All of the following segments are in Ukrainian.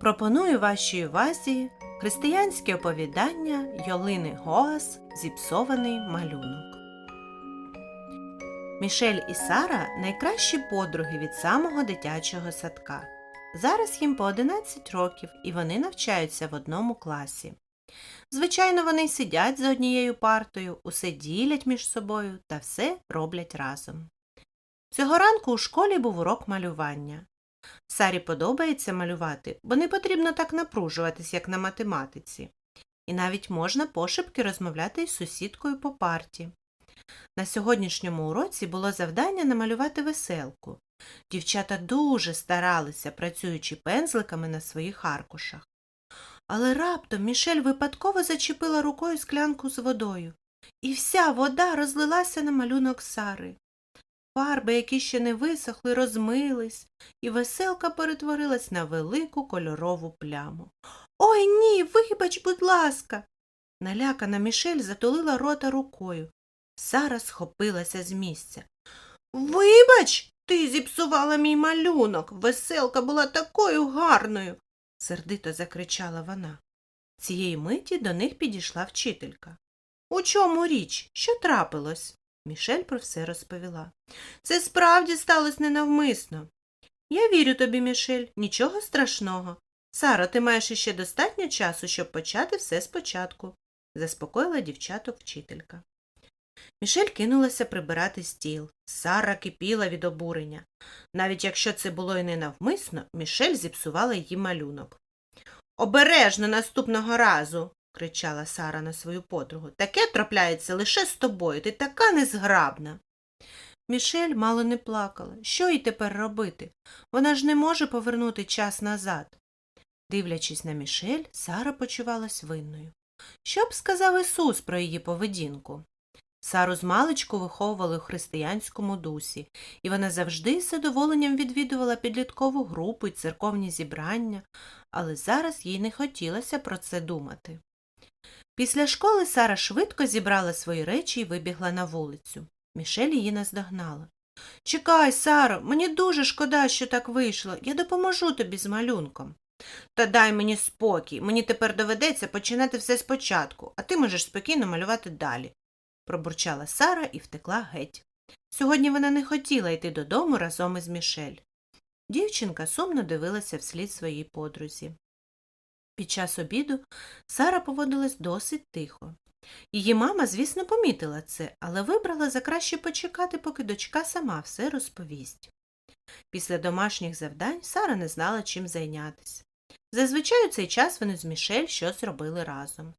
Пропоную вашій увазі християнське оповідання Йолини Гоас Зіпсований малюнок. Мішель і Сара найкращі подруги від самого дитячого садка. Зараз їм по 11 років і вони навчаються в одному класі. Звичайно, вони сидять за однією партою, усе ділять між собою та все роблять разом. Цього ранку у школі був урок малювання. Сарі подобається малювати, бо не потрібно так напружуватись, як на математиці. І навіть можна пошепки розмовляти із сусідкою по парті. На сьогоднішньому уроці було завдання намалювати веселку. Дівчата дуже старалися, працюючи пензликами на своїх аркушах. Але раптом Мішель випадково зачепила рукою склянку з водою, і вся вода розлилася на малюнок Сари. Фарби, які ще не висохли, розмились, і веселка перетворилась на велику кольорову пляму. Ой ні, вибач, будь ласка. Налякана Мішель затулила рота рукою. Сара схопилася з місця. Вибач, ти зіпсувала мій малюнок. Веселка була такою гарною, сердито закричала вона. Цієї миті до них підійшла вчителька. У чому річ? Що трапилось? Мішель про все розповіла. Це справді сталося ненавмисно. Я вірю тобі, Мішель, нічого страшного. Сара, ти маєш іще достатньо часу, щоб почати все спочатку, заспокоїла дівчаток вчителька. Мішель кинулася прибирати стіл. Сара кипіла від обурення. Навіть якщо це було і ненавмисно, Мішель зіпсувала її малюнок. Обережно наступного разу, кричала Сара на свою подругу. Таке трапляється лише з тобою, ти така незграбна. Мішель мало не плакала. Що їй тепер робити? Вона ж не може повернути час назад. Дивлячись на Мішель, Сара почувалась винною. Що б сказав Ісус про її поведінку? Сару з маличку виховували у християнському дусі, і вона завжди з задоволенням відвідувала підліткову групу і церковні зібрання, але зараз їй не хотілося про це думати. Після школи Сара швидко зібрала свої речі і вибігла на вулицю. Мішель її наздогнала. Чекай, Саро, мені дуже шкода, що так вийшло. Я допоможу тобі з малюнком. Та дай мені спокій, мені тепер доведеться починати все спочатку, а ти можеш спокійно малювати далі, пробурчала Сара і втекла геть. Сьогодні вона не хотіла йти додому разом із Мішель. Дівчинка сумно дивилася вслід своїй подрузі. Під час обіду Сара поводилась досить тихо. Її мама, звісно, помітила це, але вибрала за краще почекати, поки дочка сама все розповість. Після домашніх завдань Сара не знала, чим зайнятися. Зазвичай у цей час вони з Мішель щось робили разом.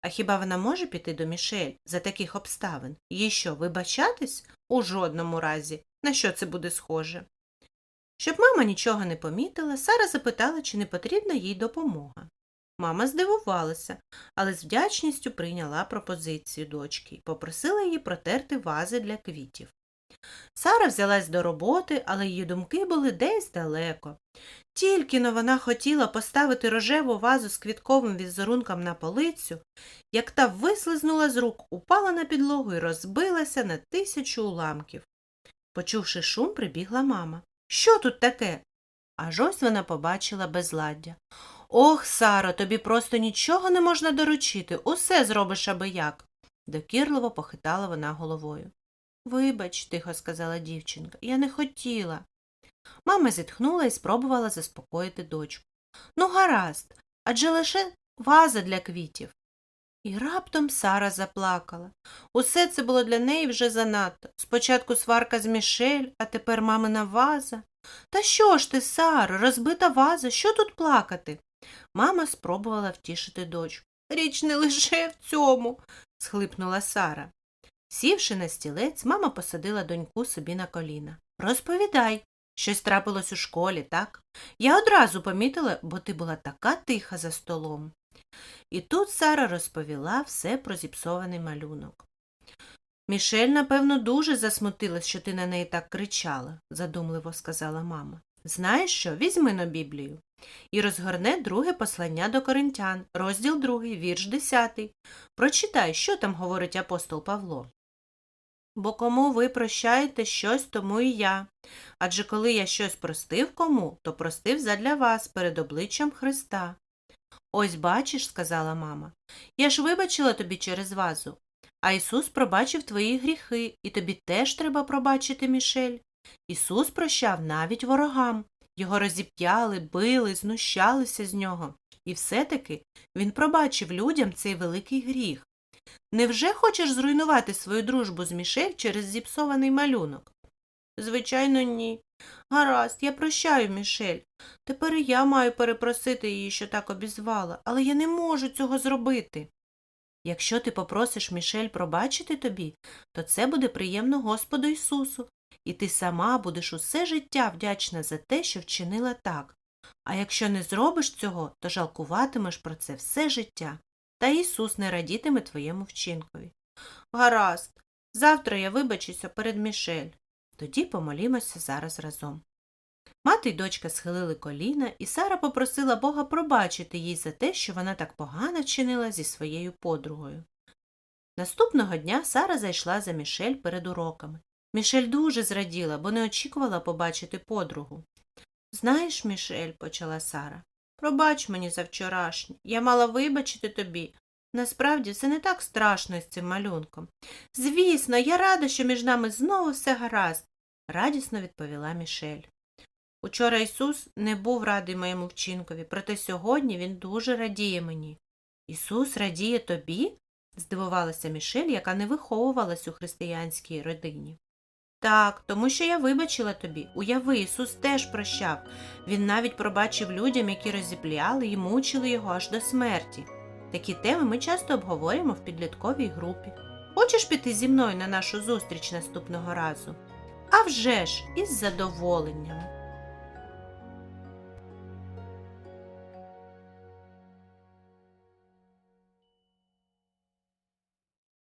А хіба вона може піти до Мішель за таких обставин? Їй що, вибачатись? У жодному разі. На що це буде схоже? Щоб мама нічого не помітила, Сара запитала, чи не потрібна їй допомога. Мама здивувалася, але з вдячністю прийняла пропозицію дочки і попросила її протерти вази для квітів. Сара взялась до роботи, але її думки були десь далеко. Тільки но вона хотіла поставити рожеву вазу з квітковим візерунком на полицю, як та вислизнула з рук, упала на підлогу і розбилася на тисячу уламків. Почувши шум, прибігла мама. Що тут таке? Аж ось вона побачила безладдя. Ох, Саро, тобі просто нічого не можна доручити, усе зробиш аби як. Докірливо похитала вона головою. Вибач, тихо сказала дівчинка, я не хотіла. Мама зітхнула і спробувала заспокоїти дочку. Ну, гаразд, адже лише ваза для квітів. І раптом Сара заплакала. Усе це було для неї вже занадто. Спочатку сварка з Мішель, а тепер мамина ваза. Та що ж ти, Саро, розбита ваза, що тут плакати? Мама спробувала втішити дочку. Річ не лише в цьому, схлипнула Сара. Сівши на стілець, мама посадила доньку собі на коліна. Розповідай, щось трапилось у школі, так? Я одразу помітила, бо ти була така тиха за столом. І тут Сара розповіла все про зіпсований малюнок. Мішель, напевно, дуже засмутилась, що ти на неї так кричала, задумливо сказала мама. Знаєш що, візьми на Біблію. І розгорне друге послання до коринтян, розділ другий, вірш десятий. Прочитай, що там говорить апостол Павло. Бо кому ви прощаєте щось, тому і я. Адже коли я щось простив кому, то простив задля вас перед обличчям Христа. Ось бачиш, сказала мама, я ж вибачила тобі через вазу. А Ісус пробачив твої гріхи, і тобі теж треба пробачити, Мішель. Ісус прощав навіть ворогам. Його розіп'яли, били, знущалися з нього. І все-таки він пробачив людям цей великий гріх. Невже хочеш зруйнувати свою дружбу з Мішель через зіпсований малюнок? Звичайно, ні. Гаразд, я прощаю Мішель. Тепер і я маю перепросити її, що так обізвала, але я не можу цього зробити. Якщо ти попросиш Мішель пробачити тобі, то це буде приємно Господу Ісусу, і ти сама будеш усе життя вдячна за те, що вчинила так. А якщо не зробиш цього, то жалкуватимеш про це все життя, та Ісус не радітиме твоєму вчинкові. Гаразд, завтра я вибачуся перед Мішель. Тоді помолімося зараз разом. Мати й дочка схилили коліна, і Сара попросила Бога пробачити їй за те, що вона так погано вчинила зі своєю подругою. Наступного дня Сара зайшла за Мішель перед уроками. Мішель дуже зраділа, бо не очікувала побачити подругу. Знаєш, Мішель, почала Сара, пробач мені за вчорашнє. Я мала вибачити тобі. Насправді це не так страшно із цим малюнком. Звісно, я рада, що між нами знову все гаразд, радісно відповіла Мішель. Учора Ісус не був радий моєму вчинкові, проте сьогодні Він дуже радіє мені. Ісус радіє тобі? здивувалася Мішель, яка не виховувалась у християнській родині. Так, тому що я вибачила тобі. Уяви, Ісус теж прощав. Він навіть пробачив людям, які розіпляли і мучили його аж до смерті. Такі теми ми часто обговорюємо в підлітковій групі. Хочеш піти зі мною на нашу зустріч наступного разу? А вже ж, із задоволенням.